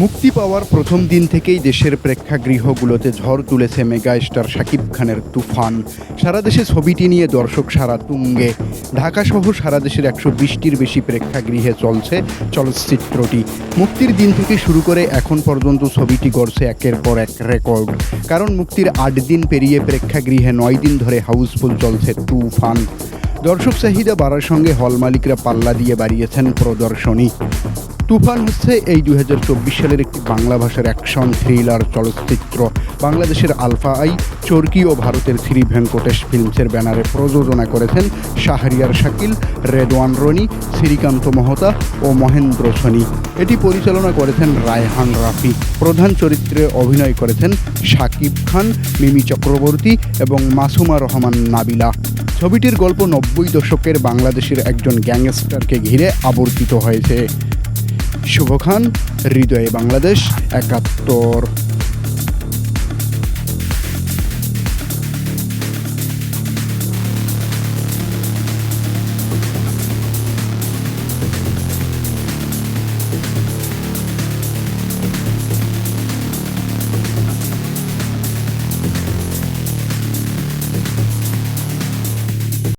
মুক্তি পাওয়ার প্রথম দিন থেকেই দেশের প্রেক্ষাগৃহগুলোতে ঝড় তুলেছে মেগা স্টার শাকিব খানের তুফান। সারা দেশে ছবিটি নিয়ে দর্শক সারা তুঙ্গে। ঢাকাসহ সারা দেশের একশো বিশটির বেশি প্রেক্ষাগৃহে চলছে চলচ্চিত্রটি। মুক্তির দিন থেকে শুরু করে এখন পর্যন্ত ছবিটি গড়ছে একের পর এক রেকর্ড। কারণ মুক্তির আট দিন পেরিয়ে প্রেক্ষাগৃহে নয় দিন ধরে হাউসফুল চলছে তুফান। দর্শক চাহিদা বাড়ার সঙ্গে হল মালিকরা পাল্লা দিয়ে বাড়িয়েছেন প্রদর্শনী। তুফান হচ্ছে এই দুই হাজার চব্বিশ সালের একটি বাংলা ভাষার অ্যাকশন থ্রিলার চলচ্চিত্র। বাংলাদেশের আলফা আই, চরকি ও ভারতের শ্রী ভেঙ্কটেশ ফিল্মসের ব্যানারে প্রযোজনা করেছেন শাহরিয়ার শাকিল, রেদওয়ান রনি, শ্রীকান্ত মহতা ও মহেন্দ্র সোনি। এটি পরিচালনা করেছেন রায়হান রাফি। প্রধান চরিত্রে অভিনয় করেছেন শাকিব খান, মিমি চক্রবর্তী এবং মাসুমা রহমান নাবিলা। ছবিটির গল্প নব্বই দশকের বাংলাদেশের একজন গ্যাংস্টারকে ঘিরে আবর্তিত হয়েছে। শুভ খান হৃদয়ে বাংলাদেশ একাত্তর।